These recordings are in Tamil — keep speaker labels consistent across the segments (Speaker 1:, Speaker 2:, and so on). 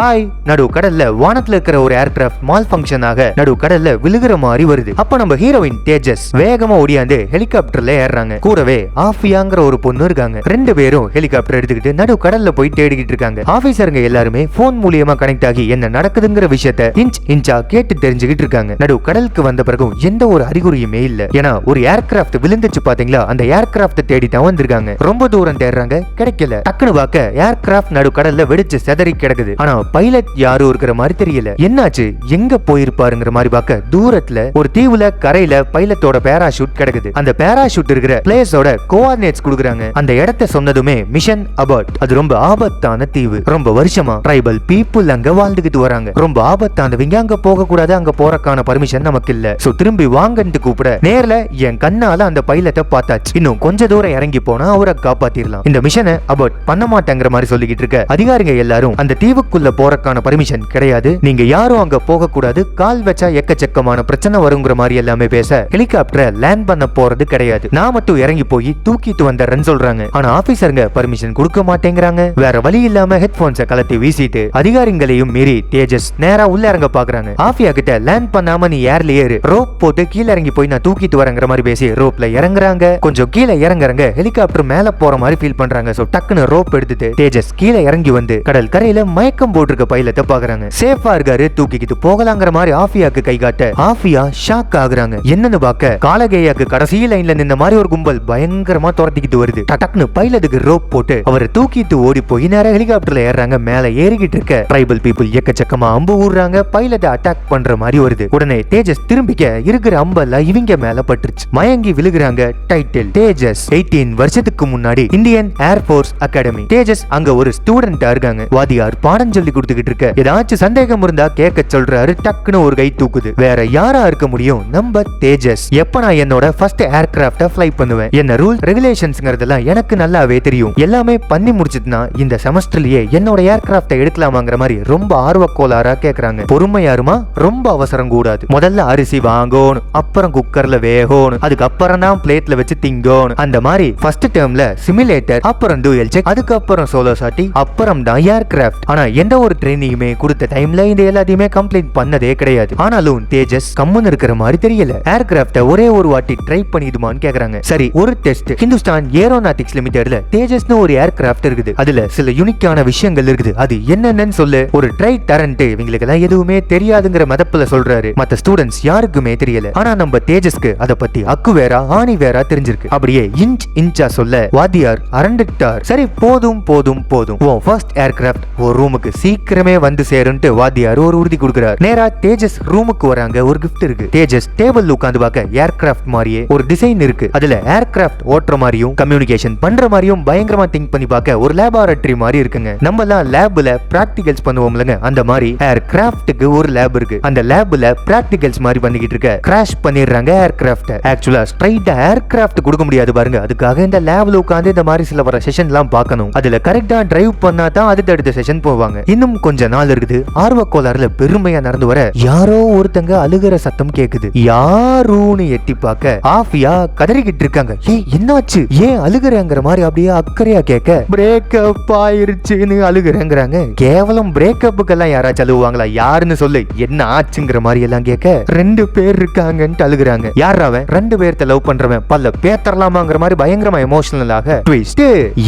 Speaker 1: ஹாய். நடு கடல்ல வானத்துல இருக்கிற ஒரு ஏர்கிராஃப்ட் மால் ஃபங்க்ஷன் ஆக நடு கடல்ல விழுகிற மாதிரி வருது. அப்ப நம்ம ஹீரோயின் தேஜஸ் வேகமா ஓடியாந்து ஹெலிகாப்டர்ல ஏறுறாங்க. கூடவே ஆஃபியாங்கிற ஒரு பொண்ணு இருக்காங்க. ரெண்டு பேரும் ஹெலிகாப்டர் எடுத்துக்கிட்டு நடு கடல்ல போய் தேடிக்கிட்டு இருக்காங்க. ஆபீசருங்க எல்லாருமே போன் மூலியமா கனெக்ட் ஆகி என்ன நடக்குதுங்கிற விஷயத்த இன்ச் இன்ச்சா கேட்டு தெரிஞ்சுக்கிட்டு இருக்காங்க. நடு கடலுக்கு வந்த பிறகும் எந்த ஒரு அறிகுறியுமே இல்ல. ஏன்னா ஒரு ஏர்கிராஃப்ட் விழுந்துச்சு பாத்தீங்களா? அந்த ஏர்கிராஃப்ட் தேடி தான் வந்திருக்காங்க. ரொம்ப தூரம் தேடுறாங்க. கிடைக்கல. டக்குனு பார்க்க ஏர்கிராஃப்ட் நடு கடல்ல வெடிச்சு செதறி கிடக்குது. ஆனா பைலட் யாரும் இருக்கிற மாதிரி தெரியல. என்னாச்சு? எங்க போயிருப்பாருங்கிற மாதிரி பார்க்க தூரத்துல ஒரு தீவுல கரையில பைலட்டோட பேராஷூட் கிடக்குது. அந்த பேராஷூட் இருக்கிற பிளேஸோட கோஆர்டினேட்ஸ் கொடுக்குறாங்க. அந்த இடத்த சொன்னதுமே மிஷன் அபர்ட் அது ரொம்ப ஆபத்தான தீவு. ரொம்ப வருஷமா ட்ரைபல் பீப்புள் அங்க வாழ்ந்துகிட்டு வராங்க. ரொம்ப ஆபத்தானவங்க அங்க போக கூடாது அங்க போறக்கான பர்மிஷன் நமக்கு இல்ல. சோ திரும்பி வாங்கன்ட்டு கூப்பிட நேர்ல என் கண்ணால அந்த பைலட்டை பார்த்தாச்சு. இன்னும் கொஞ்ச தூரம் இறங்கி போனா அவரை காப்பாத்திரலாம். இந்த மிஷனை அபர்ட் பண்ண மாட்டேங்கிற மாதிரி சொல்லிக்கிட்டு இருக்க. அதிகாரிங்க எல்லாரும் அந்த தீவுக்குள்ள போறக்கான பர்மிஷன் கிடையாது. நீங்க யாரும் அங்க போக கூடாது கால் வச்சா எக்கச்சக்கமான பிரச்சனை வருங்கிற மாதிரி எல்லாமே பேச ஹெலிகாப்டரை லேண்ட் பண்ண போறது கிடையாது. நான் மட்டும் இறங்கி போய் தூக்கிட்டு வந்தறேன்னு சொல்றாங்க. ஆனா ஆபீசருங்க பர்மிஷன் கொடுக்க மாட்டேங்கிறாங்க. வேற வழி இல்லாம ஹெட்போன்ஸை கலத்தி வீசிட்டு அதிகாரிகளையும் மீறி தேஜஸ் நேரா உள்ள இறங்க பாக்குறாங்க. ஆஃபியா கிட்ட லேண்ட் பண்ணாம நீ ஏர்ல ஏறு. ரோப் போட்டு கீழே இறங்கி போய் நான் தூக்கிட்டு வரங்கிற மாதிரி பேசி ரோப்ல இறங்குறாங்க. கொஞ்சம் கீழே இறங்குறாங்க ஹெலிகாப்டர் மேல போற மாதிரி ஃபீல் பண்றாங்க. சோ டக்குன்னு ரோப் எடுத்துட்டு தேஜஸ் கீழே இறங்கி வந்து கடல் கரையில மயக்கம் போட்டிருக்க பைலத்தை பாக்குறாங்க. சேஃபா இருக்காரு தூக்கிக்கிட்டு போகலாங்கிற மாதிரி ஆஃபியாக்கு கை காட்ட. ஆஃபியா ஷாக் ஆகுறாங்க. என்னன்னு பாக்க காலகேயாக்கு கடைசி லைன்ல நின்ன மாதிரி ஒரு கும்பல் பயங்கரமா துரத்திக்கிட்டு வருது. டடக்னு பைலட்டுக்கு ரோப் போட்டு அவரை தூக்கிட்டு ஓடி போய் நேரம் ஹெலிகாப்டர்ல ஏறாங்க மேல ஏறிக்கிட்டு இருக்க ட்ரைபல் பீப்புள் எக்கச்சக்கமா அம்பு ஊடுறாங்க பைலட்டை அட்டாக் பண்ற மாதிரி வருது. உடனே தேஜஸ் திரும்பிக்க இருக்கிற அம்பல்ல இவங்க மேல பட்டுருச்சு. மயங்கி விழுகிறாங்க டைட்டில் தேஜஸ். 18 வருஷத்துக்கு முன்னாடி இந்தியன் ஏர்போர்ஸ் அகாடமி தேஜஸ் அங்க ஒரு ஸ்டூடெண்டா இருக்காங்க. வாதியார் பாடம் சொல்லி எழுதி கொடுத்துக்கிட்டு இருக்க. ஏதாச்சும் சந்தேகம் இருந்தா கேட்க சொல்றாரு. டக்குன்னு ஒரு கை தூக்குது. வேற யாரா இருக்க முடியும்? நம்ம தேஜஸ். எப்ப நான் என்னோட ஃபர்ஸ்ட் ஏர்கிராப்ட ஃப்ளை பண்ணுவேன்? என்ன ரூல் ரெகுலேஷன்ஸ்ங்கிறதெல்லாம் எனக்கு நல்லாவே தெரியும். எல்லாமே பண்ணி முடிச்சதுன்னா இந்த செமஸ்டர்லயே என்னோட ஏர்கிராப்ட எடுக்கலாமாங்கிற மாதிரி ரொம்ப ஆர்வக்கோளாரா கேக்குறாங்க. பொறுமையாருமா ரொம்ப அவசரம் கூடாது. முதல்ல அரிசி வாங்கணும். அப்புறம் குக்கர்ல வேகணும். அதுக்கப்புறம் தான் பிளேட்ல வச்சு திங்கணும். அந்த மாதிரி ஃபர்ஸ்ட் டேர்ம்ல சிமுலேட்டர் அப்புறம் டூயல் செக் அதுக்கப்புறம் சோலோ சாட்டி அப்புறம் தான் ஏர்கிராப்ட் ஆனா எந்த ஒரு ட்ரைனிங்குமே கொடுத்த டைம்ல இந்த எல்லாத்தையுமே கம்ப்ளீட் பண்ணதே கிடையாது. ஆனாலும் தேஜஸ் கம்முன்னு இருக்கிற மாதிரி தெரியல. ஏர்கிராப்ட ஒரே ஒரு வாட்டி ட்ரை பண்ணிடுமான்னு கேக்குறாங்க. சரி ஒரு டெஸ்ட் ஹிந்துஸ்தான் ஏரோநாட்டிக்ஸ் லிமிடெட்ல தேஜஸ்னு ஒரு ஏர்கிராப்ட் இருக்குது. அதுல சில யூனிக்கான விஷயங்கள் இருக்குது. அது என்னென்னு சொல்லு. ஒரு ட்ரை தரன்ட்டு இவங்களுக்கு எல்லாம் எதுவுமே தெரியாதுங்கிற மதப்புல சொல்றாரு. மத்த ஸ்டூடெண்ட்ஸ் யாருக்குமே தெரியல. ஆனா நம்ம தேஜஸ்க்கு அதை பத்தி அக்கு வேற ஆணி வேற தெரிஞ்சிருக்கு. அப்படியே இன்ச் இன்ச்சா சொல்ல வாத்தியார் அரண்டுட்டார். சரி போதும் போதும் போதும். உன் ஃபர்ஸ்ட் ஏர்கிராப்ட் ஒரு ரூமுக்கு சீக்கிரமே வந்து சேருன்ட்டு வாத்தியார் ஒரு உறுதி கொடுக்கிறார். நேரா தேஜஸ் ரூமுக்கு வராங்க ஒரு கிஃப்ட் இருக்கு. தேஜஸ் டேபிள் உட்காந்து பார்க்க ஏர்கிராஃப்ட் மாதிரியே ஒரு டிசைன் இருக்கு. அதுல ஏர்கிராஃப்ட் ஓட்டுற மாதிரியும் கம்யூனிகேஷன் பண்ற மாதிரியும் பயங்கரமா திங்க் பண்ணி பார்க்க ஒரு லேபாரட்டரி மாதிரி இருக்குங்க. நம்ம எல்லாம் லேப்ல பிராக்டிகல்ஸ் பண்ணுவோம்லங்க அந்த மாதிரி ஏர்கிராஃப்ட்டுக்கு ஒரு லேப் இருக்கு. அந்த லேப்ல பிராக்டிகல்ஸ் மாதிரி பண்ணிக்கிட்டு இருக்க கிராஷ் பண்ணிடுறாங்க ஏர்கிராஃப்ட் ஆக்சுவலா ஸ்ட்ரைட்டா ஏர்கிராஃப்ட் கொடுக்க முடியாது பாருங்க. அதுக்காக இந்த லேப்ல உட்காந்து இந்த மாதிரி சில வர எல்லாம் பார்க்கணும். அதுல கரெக்டா டிரைவ் பண்ணா தான் அடுத்த அடுத்த செஷன் போவாங்க இன்னும் கொஞ்ச நாள் இருக்குது. ஆர்வ கோளாறுல பெருமையா நடந்து வர யாரோ ஒருத்தங்க அழுகிற சத்தம் கேக்குது. யாருன்னு எட்டி பார்க்க ஆஃபியா கதறிக்கிட்டு இருக்காங்க. ஏய் என்னாச்சு? ஏன் அழுகுறேங்கிற மாதிரி அப்படியே அக்கறையா கேட்க பிரேக்கப் ஆயிருச்சுன்னு அழுகுறேங்கிறாங்க. கேவலம் பிரேக்கப்புக்கெல்லாம் யாராச்சும் அழுவாங்களா யாருன்னு சொல்லு. என்ன ஆச்சுங்கிற மாதிரி எல்லாம் கேட்க ரெண்டு பேர் இருக்காங்கன்ட்டு அழுகுறாங்க. யார் அவன்? ரெண்டு பேர்த்த லவ் பண்றவன். பல்ல பேத்தரலாமாங்கிற மாதிரி பயங்கரமா எமோஷனல் ஆக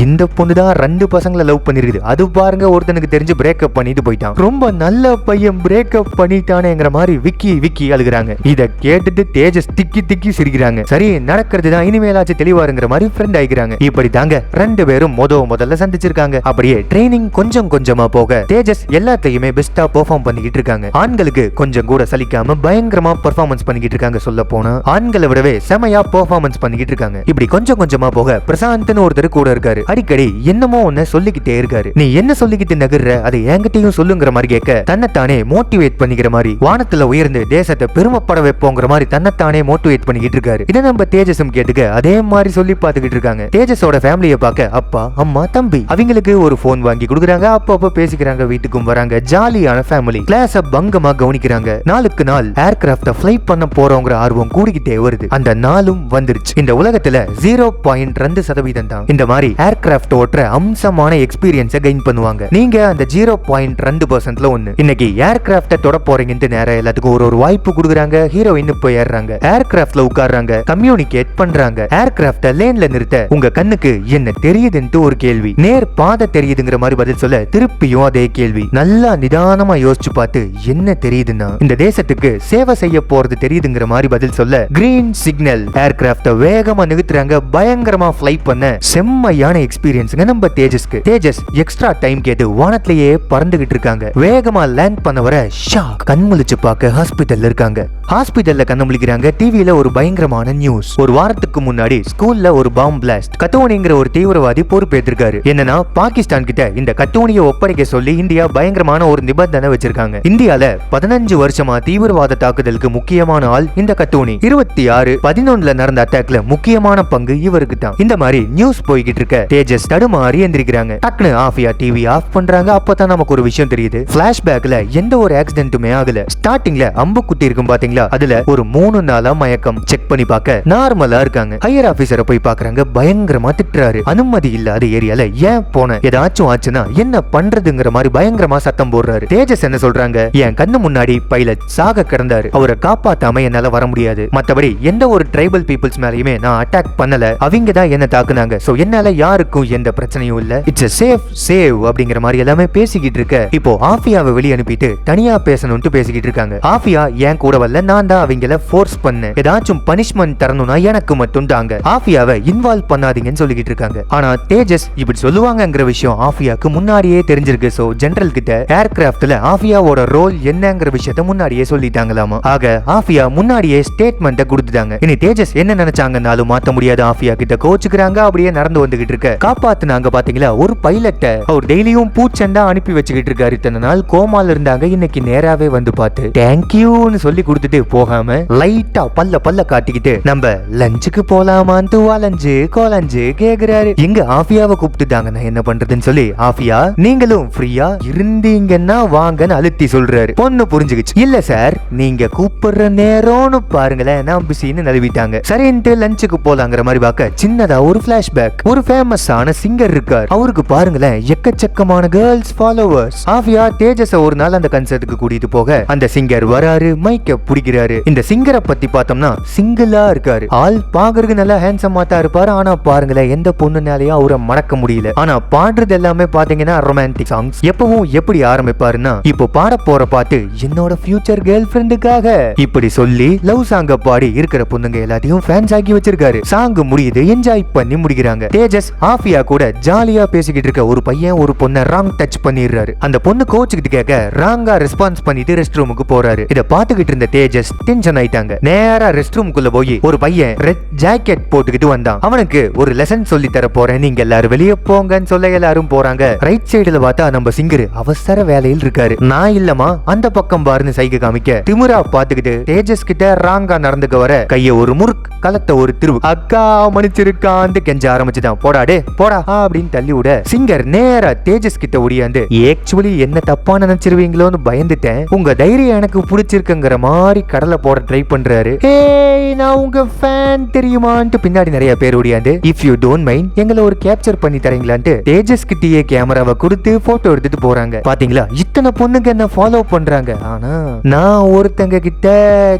Speaker 1: இந்த பொண்ணு தான் ரெண்டு பசங்களை லவ் பண்ணிருக்குது. அது பாருங்க ஒருத்தனுக்கு தெரிஞ்சு பிரேக்கப் பண்ணிட்டு போயிட்டான். ரொம்ப நல்ல பையன் பிரேக்கப் பண்ணிட்டானேங்கிற மாதிரி விக்கி விக்கி அழுகுறாங்க. இத கேட்டுட்டு தேஜஸ் திக்கி திக்கி சிரிக்கிறாங்க. சரி நடக்கிறது தான் இனிமேலாச்சும் தெளிவாருங்கிற மாதிரி ஃப்ரெண்ட் ஆகிக்கிறாங்க இப்படி தாங்க ரெண்டு பேரும் முத முதல்ல சந்திச்சிருக்காங்க. அப்படியே ட்ரைனிங் கொஞ்சம் கொஞ்சமா போக தேஜஸ் எல்லாத்தையுமே பெஸ்டா பெர்ஃபார்ம் பண்ணிக்கிட்டு இருக்காங்க. ஆண்களுக்கு கொஞ்சம் கூட சலிக்காம பயங்கரமா பெர்ஃபார்மன்ஸ் பண்ணிக்கிட்டு இருக்காங்க சொல்ல போனா ஆண்களை விடவே செமையா பெர்ஃபார்மன்ஸ் பண்ணிக்கிட்டு இருக்காங்க. இப்படி கொஞ்சம் கொஞ்சமா போக பிரசாந்த்னு ஒருத்தர் கூட இருக்காரு. அடிக்கடி என்னமோ ஒன்னு சொல்லிக்கிட்டே இருக்காரு. நீ என்ன சொல்லிக்கிட்டு நகர்ற? அதை என்கிட்டயும் சொல்லுங்கிற மாதிரி கேட்க தன்னைத்தானே மோட்டிவேட் பண்ணிக்கிற மாதிரி வானத்துல உயர்ந்து தேசத்தை பெருமைப்பட வைப்போங்கிற மாதிரி தன்னைத்தானே மோட்டிவேட் பண்ணிக்கிட்டு இருக்காரு. இதை நம்ம தேஜஸும் கேட்டுக்க அதே மாதிரி சொல்லி பார்த்துக்கிட்டு இருக்காங்க. தேஜஸோட ஃபேமிலியை பார்க்க அப்பா அம்மா தம்பி அவங்களுக்கு ஒரு போன் வாங்கி கொடுக்குறாங்க. அப்பப்போ பேசிக்கிறாங்க வீட்டுக்கும் வராங்க. ஜாலியான ஃபேமிலி கிளாஸ பங்கமா கவனிக்கிறாங்க. நாளுக்கு நாள் ஏர்கிராப்ட ஃபிளை பண்ண போறோங்கிற ஆர்வம் கூடிக்கிட்டே வருது. அந்த நாளும் வந்துருச்சு. இந்த உலகத்துல ஜீரோ பாயிண்ட் ரெண்டு சதவீதம் தான் இந்த மாதிரி ஏர்கிராப்ட் ஓட்டுற அம்சமான எக்ஸ்பீரியன்ஸை கெயின் பண்ணுவாங்க. நீங்க அந்த ஜீரோ ஜீரோ பாயிண்ட் ரெண்டு பர்சன்ட்ல ஒண்ணு. இன்னைக்கு ஏர்கிராப்ட தொட போறீங்கன்ட்டு நேரம் எல்லாத்துக்கும் ஒரு ஒரு வாய்ப்பு கொடுக்குறாங்க ஹீரோயின் போய் ஏறுறாங்க ஏர்கிராப்ட்ல உட்கார்றாங்க கம்யூனிகேட் பண்றாங்க. ஏர்கிராப்ட லேன்ல நிறுத்த உங்க கண்ணுக்கு என்ன தெரியுதுன்ட்டு ஒரு கேள்வி. நேர் பாதை தெரியுதுங்கிற மாதிரி பதில் சொல்ல திருப்பியும் அதே கேள்வி. நல்லா நிதானமா யோசிச்சு பார்த்து என்ன தெரியுதுன்னா இந்த தேசத்துக்கு சேவை செய்ய போறது தெரியுதுங்கிற மாதிரி பதில் சொல்ல கிரீன் சிக்னல் ஏர்கிராப்ட வேகமா நிறுத்துறாங்க பயங்கரமா ஃப்ளை பண்ண செம்மையான எக்ஸ்பீரியன்ஸ்ங்க நம்ம தேஜஸ்க்கு. தேஜஸ் எக்ஸ்ட்ரா டைம் கேட்டு வானத்திலேயே பறந்துகிட்டு இருக்காங்க. வேகமா லேண்ட் பண்ண வர ஷாக் கண் முழிச்சு பார்க்க ஹாஸ்பிட்டல்ல இருக்காங்க. ஹாஸ்பிட்டல்ல கண்ண முழிக்கிறாங்க. டிவியில ஒரு பயங்கரமான நியூஸ் ஒரு வாரத்துக்கு முன்னாடி ஸ்கூல்ல ஒரு பாம் பிளாஸ்ட் கத்தோனிங்கிற ஒரு தீவிரவாதி பொறுப்பேற்றிருக்காரு. என்னன்னா பாகிஸ்தான் கிட்ட இந்த கத்தோனியை ஒப்படைக்க சொல்லி இந்தியா பயங்கரமான ஒரு நிபந்தனை வச்சிருக்காங்க. இந்தியால பதினஞ்சு வருஷமா தீவிரவாத தாக்குதலுக்கு முக்கியமான ஆள் இந்த கத்தோனி. இருபத்தி ஆறு பதினொன்னுல நடந்த அட்டாக்ல முக்கியமான பங்கு இவருக்கு தான் இந்த மாதிரி நியூஸ் போய்கிட்டு இருக்க. தேஜஸ் தடுமாறி எந்திரிக்கிறாங்க. டக்குனு ஆஃபியா டிவி ஆஃப் பண்றாங்க. அப்பதான் நமக்கு ஒரு விஷயம் தெரியுது. பிளாஷ்பேக்ல எந்த ஒரு ஆக்சிடென்ட்டுமே ஆகல. ஸ்டார்டிங்ல அம்புக்குட்டி இருக்கும் பாத்தீங்களா? அதுல ஒரு மூணு நாளா மயக்கம். செக் பண்ணி பார்க்க நார்மலா இருக்காங்க. ஹையர் ஆபீசரை போய் பாக்குறாங்க. பயங்கரமா திட்டுறாரு. அனுமதி இல்லாத ஏரியால ஏன் போன? ஏதாச்சும் ஆச்சுன்னா என்ன பண்றதுங்கிற மாதிரி பயங்கரமா சத்தம் போடுறாரு. தேஜஸ் என்ன சொல்றாங்க? என் கண்ணு முன்னாடி பைலட் சாக கிடந்தாரு. அவரை காப்பாத்தாம என்னால வர முடியாது. மத்தபடி எந்த ஒரு ட்ரைபல் பீப்புள்ஸ் மேலயுமே நான் அட்டாக் பண்ணல. அவங்க தான் என்ன தாக்குனாங்க. சோ என்னால யாருக்கும் எந்த பிரச்சனையும் இல்ல. இட்ஸ் சேஃப் சேவ் அப்படிங்கிற மாதிரி எல்லாமே பேசி பேசிக்கிட்டு இருக்க. இப்போ ஆஃபியாவை வெளிய அனுப்பிட்டு தனியா பேசணும்னு பேசிக்கிட்டு இருக்காங்க. ஆஃபியா என் கூட வரல நான் தான் அவங்கள ஃபோர்ஸ் பண்ணேன். ஏதாச்சும் பனிஷ்மெண்ட் தரணும்னா எனக்கு மட்டும் தாங்க ஆஃபியாவை இன்வால்வ் பண்ணாதீங்கன்னு சொல்லிக்கிட்டு இருக்காங்க. ஆனா தேஜஸ் இப்படி சொல்லுவாங்கங்கிற விஷயம் ஆஃபியாக்கு முன்னாடியே தெரிஞ்சிருக்கு. சோ ஜெனரல் கிட்ட ஏர்கிராப்ட்ல ஆஃபியாவோட ரோல் என்னங்கிற விஷயத்த முன்னாடியே சொல்லிட்டாங்களாமா? ஆக ஆஃபியா முன்னாடியே ஸ்டேட்மெண்ட்டை கொடுத்துட்டாங்க. இனி தேஜஸ் என்ன நினைச்சாங்கன்னாலும் மாத்த முடியாத. ஆஃபியா கிட்ட கோச்சுக்கிறாங்க அப்படியே நடந்து வந்துகிட்டு இருக்க. காப்பாத்துனாங்க பாத்தீங்களா? ஒரு பைலட்ட அவர் டெய்லியும் பூச்செண்டா அனுப்பி வச்சுக்கிட்டு இருக்காரு இத்தனை நாள். கோமால இருந்தாங்க இன்னைக்கு நேராவே வந்து பார்த்து தேங்க்யூன்னு சொல்லி கொடுத்துட்டு போகாம லைட்டா பல்ல பல்ல காட்டிக்கிட்டு நம்ம லஞ்சுக்கு போலாமான்னு வளைஞ்சு கோலஞ்சு கேக்குறாரு. எங்க ஆஃபியாவை கூப்பிட்டுட்டாங்க. நான் என்ன பண்றதுன்னு சொல்லி ஆஃபியா நீங்களும் ஃப்ரீயா இருந்தீங்கன்னா வாங்கன்னு அழுத்தி சொல்றாரு. பொண்ணு புரிஞ்சுக்கிச்சு. இல்ல சார் நீங்க கூப்பிடுற நேரம்னு பாருங்களேன். நான் பிஸின்னு நழுவிட்டாங்க. சரின்ட்டு லஞ்சுக்கு போலாங்கிற மாதிரி பார்க்க சின்னதா ஒரு பிளாஷ்பேக் ஒரு ஃபேமஸான சிங்கர் இருக்கார். அவருக்கு பாருங்களேன் எக்கச்சக்கமான கேர்ள்ஸ் ஃபாலோ ஃபாலோவர்ஸ் ஆவியா தேஜஸ ஒரு நாள் அந்த கன்சர்ட்டுக்கு கூட்டிட்டு போக அந்த சிங்கர் வராரு மைக்க புடிக்கிறாரு. இந்த சிங்கரை பத்தி பார்த்தோம்னா சிங்கிளா இருக்காரு. ஆள் பாக்குறதுக்கு நல்லா ஹேண்ட்ஸமா தான் இருப்பாரு. ஆனா பாருங்களேன் எந்த பொண்ணுனாலயும் அவரை மணக்க முடியல. ஆனா பாடுறது எல்லாமே பாத்தீங்கன்னா ரொமான்டிக் சாங்ஸ் எப்பவும் எப்படி ஆரம்பிப்பாருன்னா இப்போ பாட போற பாட்டு என்னோட ஃபியூச்சர் கேர்ள் ஃப்ரெண்டுக்காக இப்படி சொல்லி லவ் சாங்க பாடி இருக்கிற பொண்ணுங்க எல்லாத்தையும் ஃபேன்ஸ் ஆக்கி வச்சிருக்காரு. சாங் முடியுது என்ஜாய் பண்ணி முடிக்கிறாங்க. தேஜஸ் ஆஃபியா கூட ஜாலியா பேசிக்கிட்டு இருக்க ஒரு பையன் ஒரு பொண்ணை ராங் டச் பண்ணிடுறாரு அந்த பொண்ணு கோச்சுக்கிட்டு கேட்க ராங்கா ரெஸ்பான்ஸ் பண்ணிட்டு ரெஸ்ட் ரூமுக்கு போறாரு. இத பாத்துக்கிட்டு இருந்த தேஜஸ் டென்ஷன் ஆயிட்டாங்க. நேரா ரெஸ்ட் ரூமுக்குள்ள போய் ஒரு பையன் ரெட் ஜாக்கெட் போட்டுக்கிட்டு வந்தான். அவனுக்கு ஒரு லெசன் சொல்லி தர போறேன். நீங்க எல்லாரும் வெளியே போங்கன்னு சொல்ல எல்லாரும் போறாங்க. ரைட் சைடுல பார்த்தா நம்ம சிங்கர் அவசர வேலையில் இருக்காரு. நான் இல்லமா அந்த பக்கம் பாருன்னு சைகை காமிக்க திமுரா பாத்துக்கிட்டு தேஜஸ் கிட்ட ராங்கா நடந்துக்க வர கைய ஒரு முறுக் கலத்த ஒரு திருவு அக்கா மன்னிச்சிருக்கான்னு கெஞ்ச ஆரம்பிச்சுதான். போடாடு போடா அப்படின்னு தள்ளி விட சிங்கர் நேரா தேஜஸ் கிட்ட ஒடியாந்து ஆக்சுவலி என்ன தப்பா நினைச்சிருவீங்களோன்னு பயந்துட்டேன். உங்க தைரியம் எனக்கு பிடிச்சிருக்குங்கிற மாதிரி கடலை போட ட்ரை பண்றாரு. நான் உங்க ஃபேன் தெரியுமான்ட்டு பின்னாடி நிறைய பேர் ஓடியாந்து இஃப் யூ டோன்ட் மைண்ட் எங்களை ஒரு கேப்சர் பண்ணி தரீங்களான்ட்டு தேஜஸ் கிட்டேயே கேமராவை கொடுத்து போட்டோ எடுத்துட்டு போறாங்க. பாத்தீங்களா? இத்தனை பொண்ணுங்க என்ன ஃபாலோ பண்றாங்க. ஆனா நான் ஒருத்தங்க கிட்ட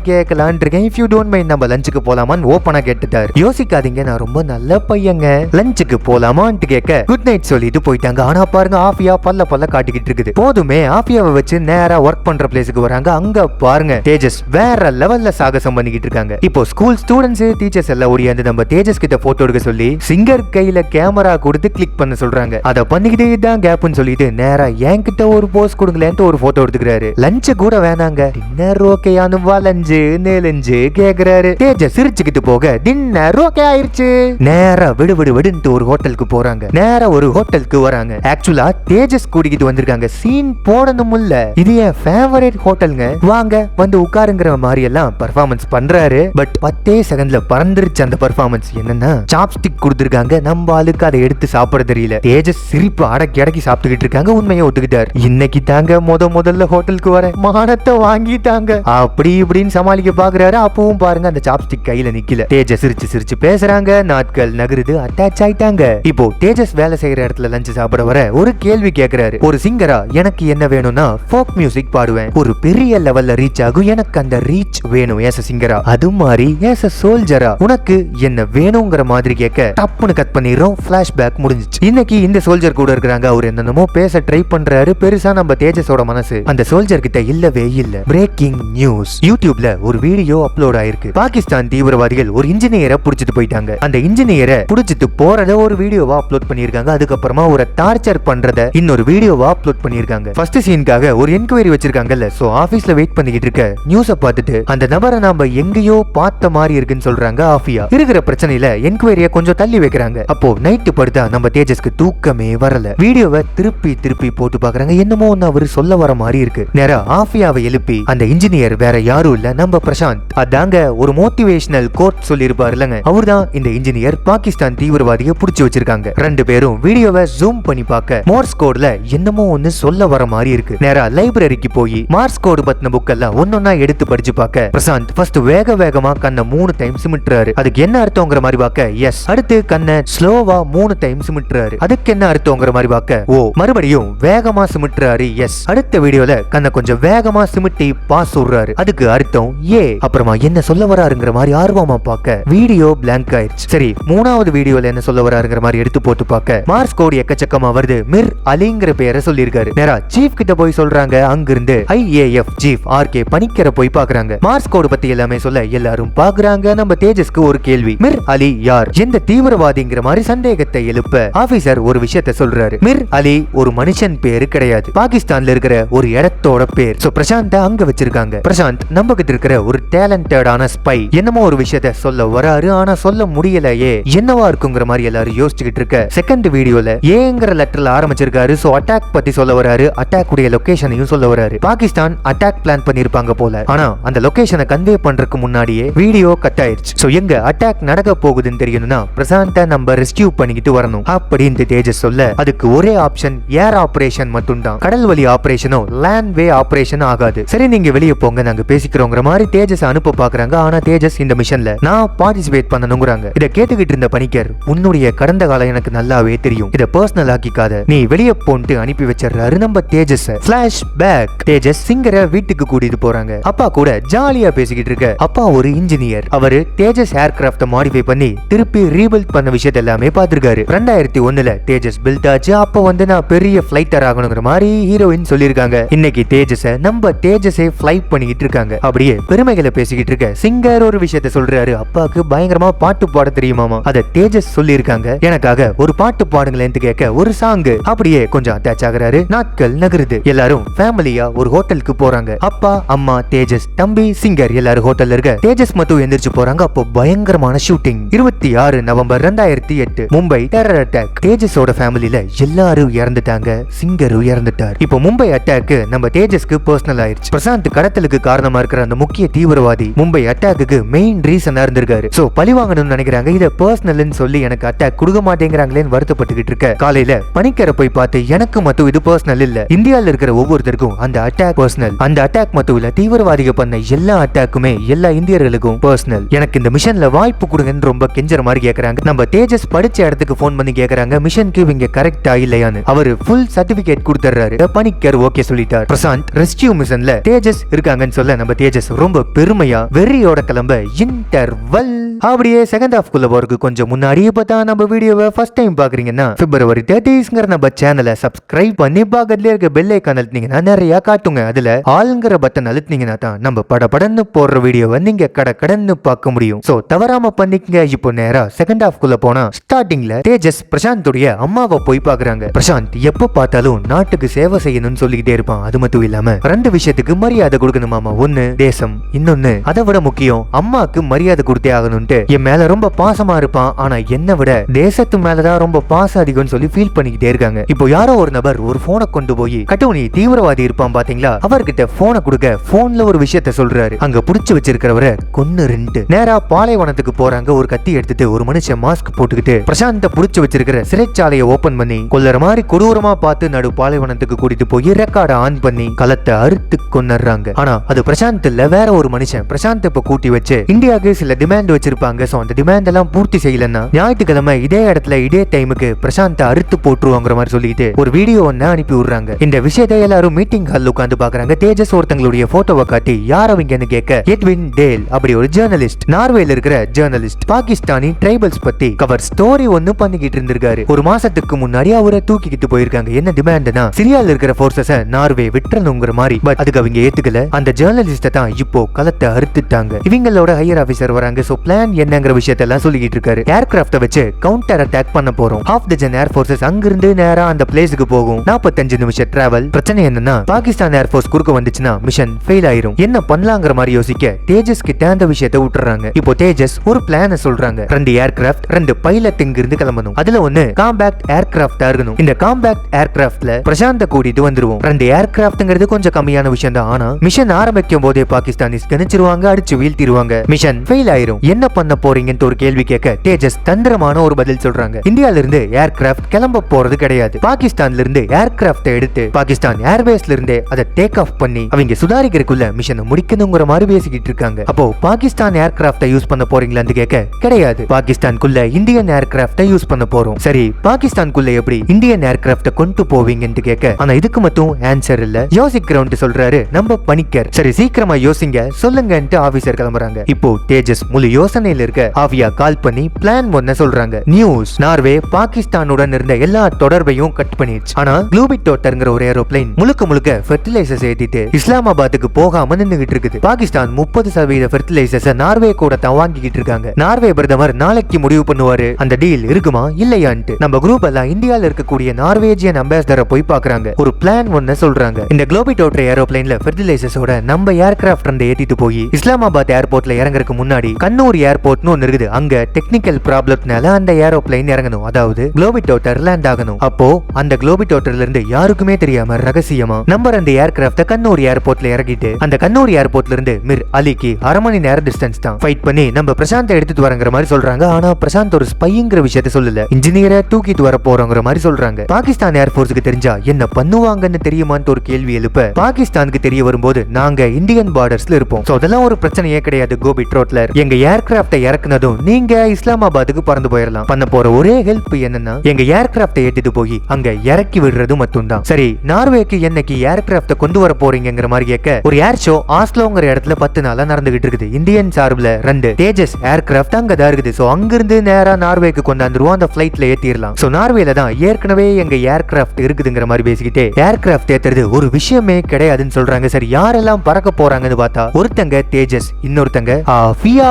Speaker 1: கேட்கலான் இருக்கேன். இஃப் யூ டோன்ட் மைண்ட் நம்ம லஞ்சுக்கு போலாமான்னு ஓப்பனா கேட்டுட்டாரு. யோசிக்காதீங்க நான் ரொம்ப நல்ல பையங்க. லஞ்சுக்கு போலாமான்ட்டு கேட்க குட் நைட் சொல்லிட்டு போயிட்டாங்க. ஆனா பாருங்க ஆஃபியா பல்ல பல்ல காட்டிக்கிட்டு இருக்குது. போதுமே ஆஃபியாவை வச்சு நேரா ஒர்க் பண்ற பிளேஸுக்கு வராங்க. அங்க பாருங்க தேஜஸ் வேற லெவல்ல சாகசம் பண்ணிக்கிட்டு இருக்காங்க. இப்போ ஸ்கூல் ஸ்டூடெண்ட்ஸ் டீச்சர்ஸ் எல்லாம் ஓடியாந்து நம்ம தேஜஸ் கிட்ட போட்டோ எடுக்க சொல்லி சிங்கர் கையில கேமரா கொடுத்து கிளிக் பண்ண சொல்றாங்க. அத பண்ணிக்கிட்டே தான் கேப்னு சொல்லிட்டு நேரா என்கிட்ட ஒரு போஸ் கொடுங்களேன்ட்டு ஒரு போட்டோ எடுத்துக்கிறாரு. லஞ்ச் கூட வேணாங்க. டின்னர் ஓகேயானு வளைஞ்சு நெலஞ்சு கேக்குறாரு. தேஜஸ் சிரிச்சுக்கிட்டு போக டின்னர் ஓகே ஆயிருச்சு. நேரா விடு விடு விடுன்ட்டு ஒரு ஹோட்டலுக்கு போறாங்க. நேரா ஒரு ஹோட்டலுக்கு வராங்க. ஆக்சுவலா தேஜஸ் கூட்டிக்கிட்டு வந்திருக்காங்க. சீன் போடணும் இல்ல. இது என் ஃபேவரட் ஹோட்டலுங்க வாங்க வந்து உட்காருங்கிற மாதிரி எல்லாம் பர்ஃபார்மன்ஸ் பண்றாரு. பட் பத்தே செகண்ட்ல பறந்துருச்சு அந்த பர்ஃபார்மன்ஸ் என்னன்னா சாப்ஸ்டிக் கொடுத்துருக்காங்க. நம்ம ஆளுக்கு அதை எடுத்து சாப்பிட தெரியல. தேஜஸ் சிரிப்பு அடக்கி அடக்கி சாப்பிட்டுக்கிட்டு இருக்காங்க. உண்மையை ஒத்துக்கிட்டார். இன்னைக்கு தாங்க முத முதல்ல ஹோட்டலுக்கு வரேன். மானத்தை வாங்கிட்டாங்க. அப்படி இப்படின்னு சமாளிக்க பாக்குறாரு. அப்பவும் பாருங்க அந்த சாப்ஸ்டிக் கையில நிக்கல. தேஜஸ் சிரிச்சு சிரிச்சு பேசுறாங்க. நாட்கள் நகருது அட்டாச் ஆயிட்டாங்க. இப்போ தேஜஸ் வேலை செய்யற இடத்துல லஞ்ச் சாப்பிட வர ஒரு கேள்வி கேக்குறாரு. ஒரு சிங்கரா எனக்கு என்ன வேணும்னா ஃபோக் மியூசிக் பாடுவேன். ஒரு பெரிய லெவல்ல ரீச் ஆகும். எனக்கு அந்த ரீச் வேணும் ஏச சிங்கரா அது மாதிரி ஏச சோல்ஜரா உனக்கு என்ன வேணுங்கிற மாதிரி கேட்க டப்புன்னு கட் பண்ணிடுறோம். பேக் முடிஞ்சிச்சு. இன்னைக்கு இந்த சோல்ஜர் கூட இருக்கிறாங்க. அவர் என்னென்னமோ பேச ட்ரை பண்றாரு. பெருசா நம்ம தேஜஸோட மனசு. அந்த சோல்ஜர் கிட்ட இல்லவே இல்ல. பிரேக்கிங் நியூஸ் யூடியூப்ல ஒரு வீடியோ அப்லோட் ஆயிருக்கு. பாகிஸ்தான் தீவிரவாதிகள் ஒரு இன்ஜினியரை புடிச்சிட்டு போயிட்டாங்க. அந்த இன்ஜினியரை புடிச்சிட்டு போறத ஒரு வீடியோவா அப்லோட் பண்ணிருக்காங்க அதுக்கப்புறமா ஒரு டார்ச்சர் பண்றத இன்னொரு வீடியோ வீடியோவா அப்லோட் பண்ணியிருக்காங்க. ஃபர்ஸ்ட் சீனுக்காக ஒரு என்கொயரி வச்சிருக்காங்கல்ல. சோ ஆபீஸ்ல வெயிட் பண்ணிக்கிட்டு இருக்க நியூஸ பார்த்துட்டு அந்த நபரை நாம எங்கேயோ பார்த்த மாதிரி இருக்குன்னு சொல்றாங்க ஆஃபியா. இருக்கிற பிரச்சனையில என்கொயரிய கொஞ்சம் தள்ளி வைக்கிறாங்க. அப்போ நைட்டு படுத்தா நம்ம தேஜஸ்க்கு தூக்கமே வரல. வீடியோவை திருப்பி திருப்பி போட்டு பாக்குறாங்க என்னமோ ஒன்னு அவரு சொல்ல வர மாதிரி இருக்கு. நேரா ஆஃபியாவை எழுப்பி அந்த இன்ஜினியர் வேற யாரும் இல்ல நம்ம பிரசாந்த். அதாங்க ஒரு மோட்டிவேஷனல் கோட் சொல்லியிருப்பாரு இல்லங்க. அவர்தான் இந்த இன்ஜினியர் பாகிஸ்தான் தீவிரவாதியை புடிச்சு வச்சிருக்காங்க. ரெண்டு பேரும் வீடியோவை ஜூம் பண்ணி பார்க்க மோர்ஸ் கோட்ல என்ன என்னமோ ஒன்னு சொல்ல வர மாதிரி இருக்கு. நேரா லைப்ரரிக்கு போய் மார்ஸ் கோடு பத்தின புக் எல்லாம் ஒன்னொன்னா எடுத்து படிச்சு பார்க்க பிரசாந்த் ஃபர்ஸ்ட் வேக வேகமா கண்ணை மூணு டைம் சிமிட்டுறாரு. அதுக்கு என்ன அர்த்தங்கிற மாதிரி பார்க்க எஸ் அடுத்து கண்ணை ஸ்லோவா மூணு டைம் சிமிட்டுறாரு. அதுக்கு என்ன அர்த்தங்கிற மாதிரி பார்க்க ஓ. மறுபடியும் வேகமா சிமிட்டுறாரு. எஸ் அடுத்த வீடியோல கண்ணை கொஞ்சம் வேகமா சிமிட்டி பாஸ் சொல்றாரு அதுக்கு அர்த்தம் ஏ அப்புறமா என்ன சொல்ல வராருங்கிற மாதிரி ஆர்வமா பார்க்க வீடியோ பிளாங்க் ஆயிடுச்சு சரி மூணாவது வீடியோல என்ன சொல்ல வராருங்கிற மாதிரி எடுத்து போட்டு பார்க்க மார்ஸ் கோடு எக்கச்சக்கமா வருது. மிர் அலிங்கிற பேர் சொல்லியிருக்காரு. நேரா சீஃப் கிட்ட போய் சொல்றாங்க. அங்கிருந்து ஐஏஎஃப் சீஃப் ஆர்கே பணிக்கர போய் பாக்குறாங்க. மார்ஸ் கோடு பத்தி எல்லாமே சொல்ல எல்லாரும் பாக்குறாங்க. நம்ம தேஜஸ்க்கு ஒரு கேள்வி. மிர் அலி யார்? எந்த தீவிரவாதிங்கிற மாதிரி சந்தேகத்தை எழுப்ப ஆபீசர் ஒரு விஷயத்த சொல்றாரு. மிர் அலி ஒரு மனுஷன் பேரு கிடையாது. பாகிஸ்தான்ல இருக்கிற ஒரு இடத்தோட பேர். சோ பிரசாந்த அங்க வச்சிருக்காங்க. பிரசாந்த் நம்ம கிட்ட இருக்கிற ஒரு டேலண்டடான ஸ்பை என்னமோ ஒரு விஷயத்த சொல்ல வராரு. ஆனா சொல்ல முடியலையே. என்னவா இருக்குங்கிற மாதிரி எல்லாரும் யோசிச்சுக்கிட்டு இருக்க. செகண்ட் வீடியோல ஏங்கிற லெட்டர்ல ஆரம்பிச்சிருக்காரு. சோ அட்டாக் பத்தி சொல்ல வராரு. அட்டாக் உடைய லொகேஷனையும் சொல்ல வராரு. பாகிஸ்தான் அட்டாக் பிளான் பண்ணிருப்பாங்க போல. ஆனா அந்த லொகேஷனை கன்வே பண்றதுக்கு முன்னாடியே வீடியோ கட் ஆயிருச்சு. சோ எங்க அட்டாக் நடக்க போகுதுன்னு தெரியணும்னா பிரசாந்த நம்ம ரெஸ்கியூ பண்ணிக்கிட்டு வரணும். அப்படின்னு தேஜஸ் சொல்ல அதுக்கு ஒரே ஆப்ஷன் ஏர் ஆபரேஷன் மட்டும் தான் கடல் வழி ஆபரேஷனோ லேண்ட் வே ஆபரேஷன் ஆகாது. சரி நீங்க வெளியே போங்க நாங்க பேசிக்கிறோங்கிற மாதிரி தேஜஸ் அனுப்ப பாக்குறாங்க. ஆனா தேஜஸ் இந்த மிஷன்ல நான் பார்ட்டிசிபேட் பண்ணணுங்கிறாங்க. இத கேட்டுக்கிட்டு இருந்த பணிக்கர் உன்னுடைய கடந்த காலம் எனக்கு நல்லாவே தெரியும். இத பர்சனல் ஆக்கிக்காத. நீ வெளியே போன்ட்டு அனுப்பி வச்சிடுறாரு நம்ம தேஜஸ். பிளாஷ் பேக் தேஜஸ் சிங்கரை வீட்டுக்கு கூட்டிட்டு போறாங்க. அப்பா கூட ஜாலியா பேசிக்கிட்டு இருக்க. அப்பா ஒரு இன்ஜினியர் அவரு தேஜஸ் ஏர்கிராப்ட மாடிஃபை பண்ணி திருப்பி ரீபில்ட் பண்ண விஷயத்த எல்லாமே பார்த்திருக்காரு ரெண்டாயிரத்தி ஒண்ணுல தேஜஸ் பில்ட் ஆச்சு. அப்ப வந்து நான் பெரிய பிளைட்டர் ஆகணுங்கிற மாதிரி ஹீரோயின் சொல்லியிருக்காங்க. இன்னைக்கு தேஜஸ நம்ம தேஜஸை பிளைட் பண்ணிக்கிட்டு இருக்காங்க. அப்படியே பெருமைகளை பேசிக்கிட்டு இருக்க. சிங்கர் ஒரு விஷயத்த சொல்றாரு. அப்பாவுக்கு பயங்கரமா பாட்டு பாட தெரியுமாமா? அத தேஜஸ் சொல்லியிருக்காங்க. எனக்காக ஒரு பாட்டு பாடுங்களேன்னு கேட்க ஒரு சாங் அப்படியே கொஞ்சம் அட்டாச் ஆகுறாரு நாட்கள் நகருது. எல்லாரும் ஃபேமிலியா ஒரு ஹோட்டலுக்கு போறாங்க. அப்பா அம்மா தேஜஸ் தம்பி சிங்கர் எல்லாரும் ஹோட்டல்ல இருக்க. தேஜஸ் மட்டும் எந்திரிச்சு போறாங்க. அப்போ பயங்கரமான ஷூட்டிங் இருபத்தி ஆறு நவம்பர் ரெண்டாயிரத்தி எட்டு மும்பை டெரர் அட்டாக் தேஜஸோட ஃபேமிலியில எல்லாரும் இறந்துட்டாங்க. சிங்கரும் இறந்துட்டார் இப்போ மும்பை அட்டாக் நம்ம தேஜஸ்க்கு பர்சனல் ஆயிருச்சு. பிரசாந்த் கடத்தலுக்கு காரணமா இருக்கிற அந்த முக்கிய தீவிரவாதி மும்பை அட்டாக்கு மெயின் ரீசனா இருந்திருக்காரு. சோ பழி வாங்கணும்னு நினைக்கிறாங்க. இத பர்சனல்னு சொல்லி எனக்கு அட்டாக் கொடுக்க மாட்டேங்கிறாங்களேன்னு வருத்தப்பட்டுக்கிட்டு இருக்க. காலையில பனிக்கரை போய் பார்த்து எனக்கு மட்டும் இது பர்சனல் இல்ல. இந்தியாவில் இருக்கிற ஒவ்வொருத்தருக்கும் அந்த அட்டாக் பர்சனல் அந்த அட்டாக் மட்டும் இல்ல தீவிரவாதிகள் பண்ண எல்லா அட்டாக்குமே எல்லா இந்தியர்களுக்கும் பர்சனல் எனக்கு இந்த மிஷன்ல வாய்ப்பு கொடுங்கன்னு ரொம்ப கெஞ்சற மாதிரி கேக்குறாங்க. நம்ம தேஜஸ் படிச்ச இடத்துக்கு போன் பண்ணி கேக்குறாங்க மிஷனுக்கு இவங்க கரெக்டா இல்லையான்னு. அவரு ஃபுல் சர்டிபிகேட் கொடுத்துறாரு பணிக்கர் ஓகே சொல்லிட்டார். பிரசாந்த் ரெஸ்கியூ மிஷன்ல தேஜஸ் இருக்காங்கன்னு சொல்ல நம்ம தேஜஸ் ரொம்ப பெருமையா வெறியோட கிளம்ப இன்டர்வல் அப்படியே செகண்ட் ஹாஃப் குள்ள போறதுக்கு கொஞ்சம் முன்னாடி இப்போ தான் நம்ம வீடியோவை ஃபர்ஸ்ட் டைம் பாக்குறீங்கன்னா பிப்ரவரி தேர்ட்டிஸ்ங்கிற நம்ம சேனலை சப்ஸ்கிரைப் பண்ணி பக்கத்துல இருக்க பெல் ஐக்கான் அழுத்தினீங்கன்னா நிறைய காட்டுங்க. அதுல ஆளுங்கிற பட்டன் அழுத்தினீங்கன்னா தான் நம்ம பட படன்னு போடுற வீடியோவை நீங்க கட கடன்னு பார்க்க முடியும். சோ தவறாம பண்ணிக்கங்க. இப்போ நேரா செகண்ட் ஹாஃப் குள்ள போனா ஸ்டார்டிங்ல தேஜஸ் பிரசாந்துடைய அம்மாவை போய் பாக்குறாங்க பிரசாந்த் எப்ப பார்த்தாலும் நாட்டுக்கு சேவை செய்யணும்னு சொல்லிக்கிட்டே இருப்பான். அது மட்டும் இல்லாம ரெண்டு விஷயத்துக்கு மரியாதை கொடுக்கணுமாமா ஒண்ணு தேசம். இன்னொன்னு அதை விட முக்கியம் அம்மாக்கு மரியாதை கொடுத்தே ஆகணும்ட்டு என் மேல ரொம்ப பாசமா இருப்பான். ஆனா என்னை விட தேசத்து மேலதான் ரொம்ப பாசம் அதிகம்னு சொல்லி ஃபீல் பண்ணிக்கிட்டே இருக்காங்க. இப்போ யாரோ ஒரு நபர் ஒரு போனை கொண்டு போய் கட்டுவனி தீவிரவாதி இருப்பான் பாத்தீங்களா? அவர்கிட்ட போனை கொடுக்க போன்ல ஒரு விஷயத்த சொல்றாரு. அங்க புடிச்சு வச்சிருக்கிறவரை கொன்னு ரெண்டு. நேரா பாலைவனத்துக்கு போறாங்க ஒரு கத்தி எடுத்துட்டு ஒரு மனுஷன் மாஸ்க் போட்டுக்கிட்டு பிரசாந்த புடிச்சு வச்சிருக்கிற சிறைச்சாலையை ஓபன் பண்ணி கொல்லற மாதிரி கொடூரமா பார்த்து நடு பாலைவனத்துக்கு கூட்டிட்டு போய் ரெக்கார்டை ஆன் பண்ணி களத்தை அறுத்து கொன்னுறாங்க. ஆனா அது பிரசாந்த் இல்ல வேற ஒரு மனுஷன். பிரசாந்த் இப்ப கூட்டி வச்சு இந்தியாவுக்கு சில டிமாண்ட் வச்சிருப்பாங்க சோ அந்த டிமாண்ட் எல்லாம் பூர்த்தி செய்யலன்னா ஞாயிற்றுக்கிழமை இதே இடத்துல இதே டைமுக்கு பிரசாந்த் அறுத்து போட்டுருவாங்கிற மாதிரி சொல்லிட்டு ஒரு வீடியோ வீடியோ ஒன்னு அனுப்பி விடுறாங்க. இந்த விஷயத்தை எல்லாரும் மீட்டிங் ஹால் உட்காந்து பாக்குறாங்க தேஜஸ் ஒருத்தங்களுடைய போட்டோவை காட்டி யார் அவங்கன்னு கேட்க எட்வின் டேல் அப்படி ஒரு ஜேர்னலிஸ்ட் நார்வேல இருக்கிற ஜேர்னலிஸ்ட் பாகிஸ்தானி ட்ரைபல்ஸ் பத்தி கவர் ஸ்டோரி ஒன்னு பண்ணிக்கிட்டு இருந்திருக்காரு. ஒரு மாசத்துக்கு முன்னாடி அவரை தூக்கிக்கிட்டு போயிருக்காங்க. என்ன டிமாண்ட்னா சிரியால இருக்கிற போர்சஸ நார்வே விட்டுறணுங்கிற மாதிரி. பட் அதுக்கு அவங்க ஏத்துக்கல. அந்த ஜேர்னலிஸ்ட தான் இப்போ களத்தை அறுத்துட்டாங்க. இவங்களோட ஹையர் ஆபீசர் வராங்க. சோ பிளான் என்னங்கிற விஷயத்தெல்லாம் சொல்லிக்கிட்டு இருக்காரு. ஏர்கிராப்ட வச்சு கவுண்டர் அட்டாக் பண்ண போறோம். ஹாஃப் டஜன் ஏர் போர்சஸ் அங்கிருந்து நேரா அந்த பிளேஸுக்கு போகும். நாற்பத்தஞ்சு நிமிஷம் டிராவல் பிரச்சனை என்னன்னா பாகிஸ்தான் ஏர்போர்ஸ் குறுக்க வந்துச்சுன்னா மிஷன் ஃபெயில் ஆயிரும். என்ன பண்ணலாங்கிற மாதிரி யோசிக்க தேஜஸ் கிட்ட அந்த விஷயத்தை விட்டுறாங்க. இப்போ தேஜஸ் ஒரு பிளான சொல்றாங்க. ரெண்டு ஏர்கிராஃப்ட் ரெண்டு பைலட் இங்க இருந்து கிளம்பணும். அதுல ஒண்ணு காம்பேக்ட் ஏர்கிராஃப்டா இருக்கணும். இந்த காம்பேக்ட் ஏர்கிராஃப்ட்ல பிரசாந்த கூட்டிட்டு வந்துருவோம். ரெண்டு ஏர்கிராஃப்ட்ங்கிறது கொஞ்சம் கம்மியான விஷயம் தான். ஆனா மிஷன் ஆரம்பிக்கும் போதே பாகிஸ்தானிஸ் கணிச்சிருவாங்க அடிச்சு வீழ்த்திடுவாங்க மிஷன் ஃபெயில் ஆயிரும். என்ன பண்ண போறீங்கன்னு ஒரு கேள்வி கேட்க தேஜஸ் தந்திரமான ஒரு பதில் சொல்றாங்க. இந்தியால இருந்து ஏர்கிராஃப்ட் கிளம்ப போறது கிடையாது. பாகிஸ்தான்ல இருந்து ஏர்கிராஃப்ட் எடுத்து பாகிஸ்தான் ஏர்வேஸ்ல இருந்து அதை டேக் ஆஃப் பண்ணி அவங்க சுதாரிக்கிறதுக்குள்ள மிஷனை முடிக்கணுங்கிற மாதிரி பேசிக்கிட்டு இருக்காங்க. அப்போ பாகிஸ்தான் ஏர்கிராஃப்ட யூஸ் பண்ண போறீங்களான்னு கேட்க கிடையாது. பாகிஸ்தான்குள்ள இந்தியன் ஏர்கிராஃப்ட யூஸ் பண்ண போறோம். சரி பாகிஸ்தான்குள்ள எப்படி இந்தியன் ஏர்கிராஃப்ட கொண்டு போவீங்கன்னு கேட்க ஆனா இதுக்கு மட்டும் ஆன்சர் இல்ல. யோசிக்கிறோம்னு சொல்றாரு நம்ம பணிக்கர். சரி சீக்கிரமா யோசிங்க சொல்லுங்கன்ட்டு ஆபீசர் கிளம்புறாங்க. இப்போ தேஜஸ் முழு யோசனையில இருக்க ஆவியா கால் பண்ணி பிளான் ஒன்ன சொல்றாங்க. நியூஸ் நார்வே பாகிஸ்தானுடன் இருந்த எல்லா தொடர்பையும் கட் பண்ணிடுச்சு. ஆனா குளூபிட் டோட்டர்ங்கிற ஒரு ஏரோப்ளைன் முழுக்க முழுக்க ஃபெர்டிலைசர்ஸ் ஏத்திட்டு இஸ்லாமாபாத்துக்கு போகாம நின்றுகிட்டு இருக்குது. பாகிஸ்தான் முப்பது சதவீத ஃபெர்டிலைசர்ஸ் நார்வே கூட தான் வாங்கிக்கிட்டு இருக்காங்க. நார்வே பிரதமர் நாளைக்கு முடிவு பண்ணுவாரு. அந்த டீல் இருக்குமா? இல்லையான்ட்டு. நம்ம குரூப் எல்லாம் இந்தியாவில் இருக்கக்கூடிய நார்வேஜியன் அம்பாசிடரை போய் பாக்குறாங்க. ஒரு பிளான் ஒன்னு சொல்றாங்க. இந்த குளோபி டோட்டர் ஏரோப்ளைன்ல ஃபெர்டிலைசர்ஸோட நம்ம ஏர்கிராஃப்ட் ரெண்டு ஏத்திட்டு போய் இஸ்லாமாபாத் ஏர்போர்ட்ல இறங்குறதுக்கு முன்னாடி கண்ணூர் ஏர்போர்ட்னு ஒன்னு இருக்குது. அங்க டெக்னிக்கல் ப்ராப்ளம்னால அந்த ஏரோப்ளைன் இறங்கணும். அதாவது குளோபி டோட்டர் லேண்ட் ஆகணும். அப்போ அந்த குளோபிட் டோட்டர்ல இருந்து யாருக்குமே தெரியாம ரகசியமா நம்ம அந்த ஏர்கிராப்ட கண்ணூர் ஏர்போர்ட்ல இறக்கிட்டு அந்த கண்ணூர் ஏர்போர்ட்ல இருந்து மிர் அலிக்கு அரை மணி நேரம் டிஸ்டன்ஸ் தான். ஃபைட் பண்ணி நம்ம பிரசாந்த் எடுத்துட்டு வரங்கிற மாதிரி சொல்றாங்க. ஆனா பிரசாந்த் ஒரு ஸ்பைங்கிற விஷயத்த சொல்லல. இன்ஜினியரை தூக்கிட்டு வர போறோங்கிற மாதிரி சொல்றாங்க. பாகிஸ்தான் ஏர்போர்ஸுக்கு தெரிஞ்சா என்ன பண்ணுவாங்கன்னு தெரியுமான்னு ஒரு கேள்வி எழுப்ப பாகிஸ்தானுக்கு தெரிய வரும்போது நாங்க இந்தியன் பார்டர்ஸ்ல இருப்போம். சோ அதெல்லாம் ஒரு பிரச்சனையே கிடையாது கோபி ட்ரோட்லர் எங்க ஏர்கிராப்ட இறக்குனதும் நீங்க இஸ்லாமாபாத்துக்கு பறந்து போயிடலாம் பண்ண போற ஒரே ஹெல்ப் என்னன்னா எங்க ஏர்கிராப்ட ஏத்திட்டு போய் அங்க இறக்கி விடுறது மட்டும் தான் சரி நார்வேக்கு என்னைக்கு ஏர்கிராப்ட கொண்டு வர போறீங்கிற மாதிரி கேட்க ஒரு ஏர் ஷோ ஆஸ்லோங்கிற இடத்துல பத்து நாளா நடந்துகிட்டு இருக்குது. இந்தியன் சார்பில் ரெண்டு. தேஜஸ் ஏர்கிராப்ட் அங்க தான் இருக்குது. சோ அங்கிருந்து நேரா நார்வேக்கு கொண்டாந்துருவோம். அந்த ஃபிளைட்ல ஏத்திரலாம். ஸோ நார்வேல தான் ஏற்கனவே எங்க ஏர்கிராப்ட் இருக்குதுங்கிற மாதிரி பேசிக்கிட்டே ஏர்கிராப்ட் ஏத்துறது ஒரு விஷயமே கிடையாதுன்னு சொல்றாங்க. சரி யாரெல்லாம் பறக்க போறாங்கன்னு பார்த்தா ஒருத்தங்க தேஜஸ் இன்னொருத்தங்க ஆஃபியா.